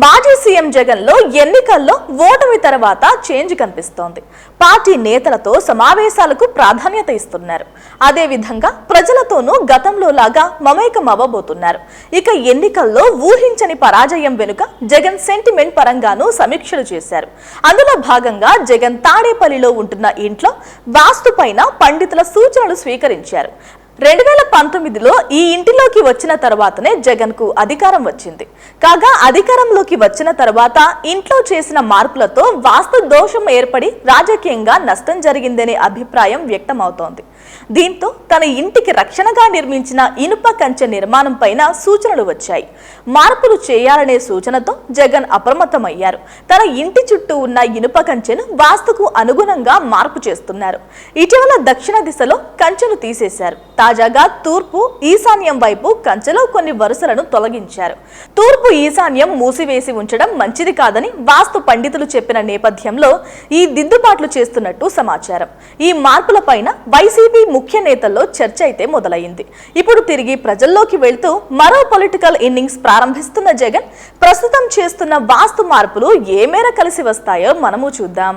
మాజీ సీఎం జగన్లో ఎన్నికల్లో ఓటమి తర్వాత చేంజ్ కనిపిస్తోంది. పార్టీ నేతలతో సమావేశాలకు ప్రాధాన్యత ఇస్తున్నారు. అదేవిధంగా ప్రజలతోనూ గతంలో లాగా మమేకం అవ్వబోతున్నారు. ఇక ఎన్నికల్లో ఊహించని పరాజయం వెనుక జగన్ సెంటిమెంట్ పరంగానూ సమీక్షలు చేశారు. అందులో భాగంగా జగన్ తాడేపల్లిలో ఉంటున్న ఇంట్లో వాస్తు పైన పండితుల సూచనలు స్వీకరించారు. రెండు వేల పంతొమ్మిదిలో ఈ ఇంటిలోకి వచ్చిన తర్వాతనే జగన్కు అధికారం వచ్చింది. కాగా అధికారంలోకి వచ్చిన తర్వాత ఇంట్లో చేసిన మార్పులతో వాస్తు దోషం ఏర్పడి రాజకీయంగా నష్టం జరిగిందనే అభిప్రాయం వ్యక్తమవుతోంది. దీంతో తన ఇంటికి రక్షణగా నిర్మించిన ఇనుప కంచె నిర్మాణం పైన సూచనలు వచ్చాయి. మార్పులు చేయాలనే సూచనతో జగన్ అప్రమత్తమయ్యారు. తన ఇంటి చుట్టూ ఉన్న ఇనుప కంచెను వాస్తుకు అనుగుణంగా మార్పు చేస్తున్నారు. ఇటీవల దక్షిణ దిశలో కంచెను తీసేశారు. తాజాగా తూర్పు ఈశాన్యం వైపు కంచెలో కొన్ని వరుసలను తొలగించారు. తూర్పు ఈశాన్యం మూసివేసి ఉంచడం మంచిది కాదని వాస్తు పండితులు చెప్పిన నేపథ్యంలో ఈ దిద్దుబాట్లు చేస్తున్నట్టు సమాచారం. ఈ మార్పులపైన వైసీపీ ముఖ్య నేతల్లో చర్చ అయితే మొదలైంది ఇప్పుడు తిరిగి ప్రజల్లోకి వెళ్తూ మరో పొలిటికల్ ఇన్నింగ్స్ ప్రారంభిస్తున్న జగన్ ప్రస్తుతం చేస్తున్న వాస్తు మార్పులు ఏ మేర కలిసి వస్తాయో మనము చూద్దాం.